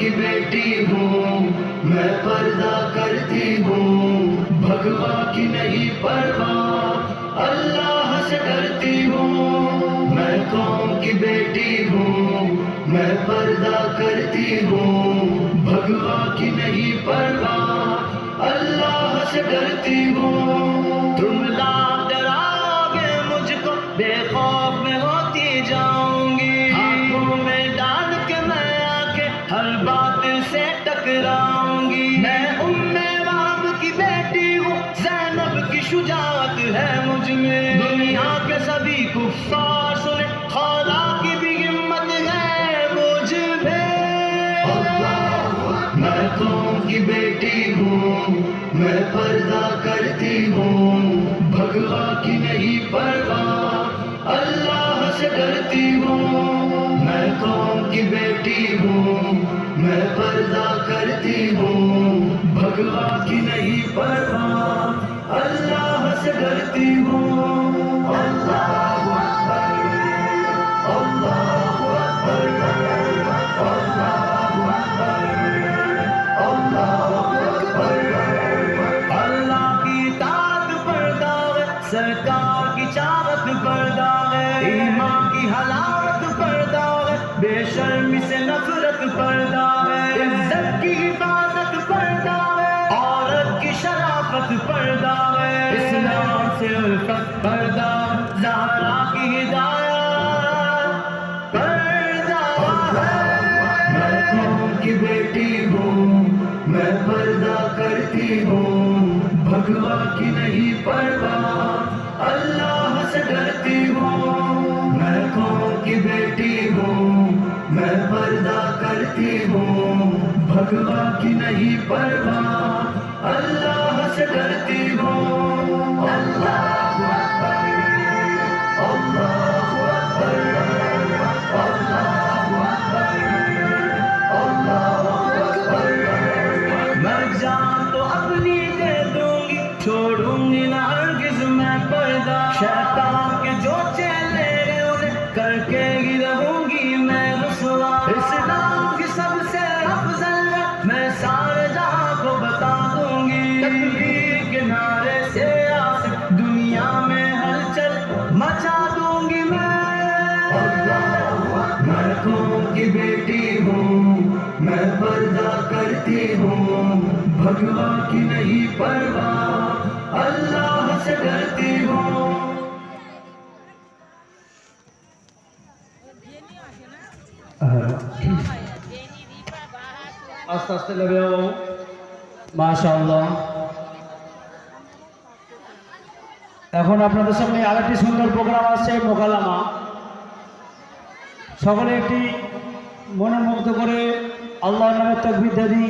کی بیٹی ہوں، میں پردہ کرتی ہوں۔ بھگوا کی نہیں پرواہ، اللہ سے ڈرتی ہوں۔ میں قوم کی بیٹی ہوں، میں پردہ کرتی ہوں۔ بھگوا کی نہیں پروا اللہ سے ڈرتی ہوں۔ جذبات سے ٹکراؤں گی میں ام واب کی بیٹی ہوں، زینب کی شجاعت ہے مجھ میں۔ دنیا کے سبھی کفار سنے خدا کی بھی ہمت ہے مجھ میں میں قوم کی بیٹی ہوں، میں پردہ کرتی ہوں۔ بھگوا کی نہیں پرواہ، اللہ سے ڈرتی ہوں کی نہیں پڑھا اللہ سے ڈرتی ہوں۔ اللہ سرکار کی پردہ ایمان کی حلاوت پردہ بے شرمی سے نفرت پردہ بیٹی ہوں، میں پردہ کرتی ہوں۔ بھگوا کی نہیں پرواہ اللہ سے ڈرتی ہوں۔ میں قوم کی بیٹی ہوں، میں پردہ کرتی ہوں۔ بھگوا کی نہیں پرواہ اللہ سے ڈرتی ہوں۔ اللہ شیطان کے جو چیلے کر کے ہی رہوں گی میں رسوا۔ کی سب سے افضل میں سارے جہاں کو بتا دوں گی۔ تکبیر کے نعرے سے دنیا میں ہلچل مچا دوں گی میں۔ ملکوں کی بیٹی ہوں، میں پردہ کرتی ہوں۔ بھگوا کی نہیں پرواہ۔ আস্তে আস্তে নেবে মাশাল্লাহ এখন আপনাদের সামনে আরেকটি সুন্দর প্রোগ্রাম আছে মোকালামা। সকলে একটি মনের মুগ্ধ করে আল্লাহ নামের তকবির দাদি